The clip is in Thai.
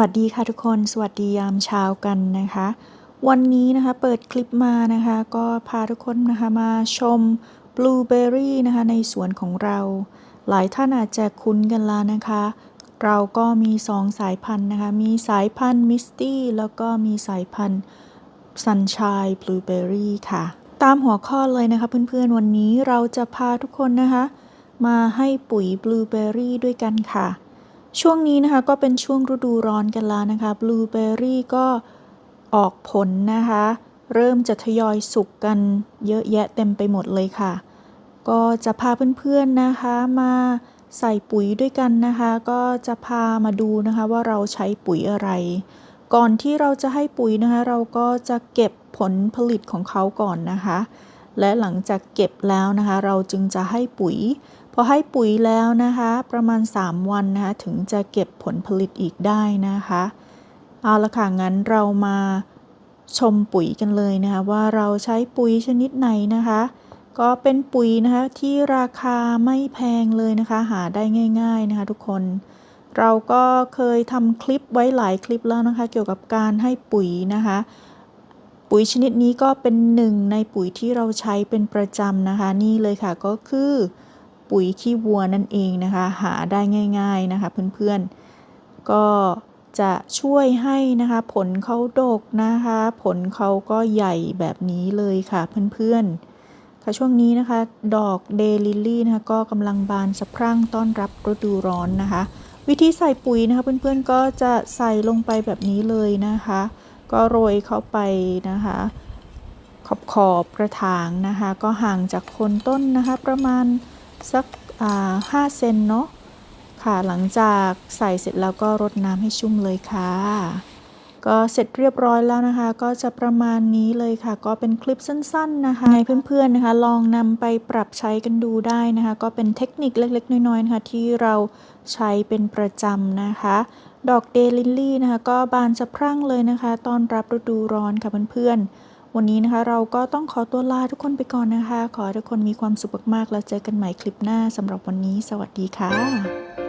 วัสดีค่ะทุกคน สวัสดียามเช้ากันนะคะ วันนี้นะคะเปิดคลิปมานะคะ ก็พาทุกคนนะคะมาชมบลูเบอร์รี่นะคะในสวนของเรา หลายท่านอาจจะคุ้นกันแล้วนะคะ เราก็มี 2 สายพันธุ์นะคะ มีสายพันธุ์มิสตี้แล้วก็มีสายพันธุ์ซันช n ยบลูเบอร์รี่ค่ะ ตามหัวข้อเลยนะคะเพื่อนๆวันนี้เราจะพาทุกคนนะคะ มาให้ปุ๋ยบลูเบอร์รี่ด้วยกันค่ะ ช่วงนี้นะคะก็เป็นช่วงฤดูร้อนกันแล้วนะคะบลูเบอร์รี่ก็ออกผลนะคะ เริ่มจะทยอยสุกกันเยอะแยะเต็มไปหมดเลยค่ะ ก็จะพาเพื่อนๆนะคะมาใส่ปุ๋ยด้วยกันนะคะ ก็จะพามาดูนะคะว่าเราใช้ปุ๋ยอะไร ก่อนที่เราจะให้ปุ๋ยนะคะ เราก็จะเก็บผลผลิตของเขาก่อนนะคะ และหลังจากเก็บแล้วนะคะ เราจึงจะให้ปุ๋ย พอให้ปุ๋ยแล้วนะคะ ประมาณ 3 วันนะคะถึงจะเก็บผลผลิตอีกได้นะคะ เอาละค่ะงั้นเรามาชมปุ๋ยกันเลยนะคะ ว่าเราใช้ปุ๋ยชนิดไหนนะคะ ก็เป็นปุ๋ยนะคะที่ราคาไม่แพงเลยนะคะ หาได้ง่าย ๆนะคะ ทุกคนเราก็เคยทำคลิปไว้หลายคลิปแล้วนะคะ เกี่ยวกับการให้ปุ๋ยนะคะ ปุ๋ยชนิดนี้ก็เป็นหนึ่งในปุ๋ยที่เราใช้เป็นประจำนะคะ นี่เลยค่ะก็คือปุ๋ยขี้วัวนั่นเองนะคะ หาได้ง่าย ๆนะคะ เพื่อนๆ ก็จะช่วยให้นะคะผลเขาดกนะคะ ผลเขาก็ใหญ่แบบนี้เลยค่ะเพื่อนๆ ค่ะช่วงนี้นะคะ ดอกเดลิลลี่นะคะก็กำลังบานสะพรั่งต้อนรับฤดูร้อนนะคะ วิธีใส่ปุ๋ยนะคะเพื่อนๆก็จะใส่ลงไปแบบนี้เลยนะคะ ก็โรยเข้าไปนะคะ ขอบขอบกระถางนะคะ ก็ห่างจากโคนต้นนะคะ ประมาณสักห้าเซนเนาะค่ะหลังจากใส่เสร็จแล้วก็รดน้ำให้ชุ่มเลยค่ะ ก็เสร็จเรียบร้อยแล้วนะคะ ก็จะประมาณนี้เลยค่ะ ก็เป็นคลิปสั้น ๆนะคะให้เพื่อนๆนะคะ ลองนำไปปรับใช้กันดูได้นะคะ ก็เป็นเทคนิคเล็กๆ น้อยๆนะคะที่เราใช้เป็นประจำนะคะ ดอกเดลิลลี่นะคะก็บานสะพรั่งเลยนะคะต้อนรับฤดูร้อนค่ะเพื่อนๆ วันนี้นะคะเราก็ต้องขอตัวลาทุกคนไปก่อนนะคะ ขอให้ทุกคนมีความสุขมากๆ แล้วเจอกันใหม่คลิปหน้าสำหรับวันนี้ สวัสดีค่ะ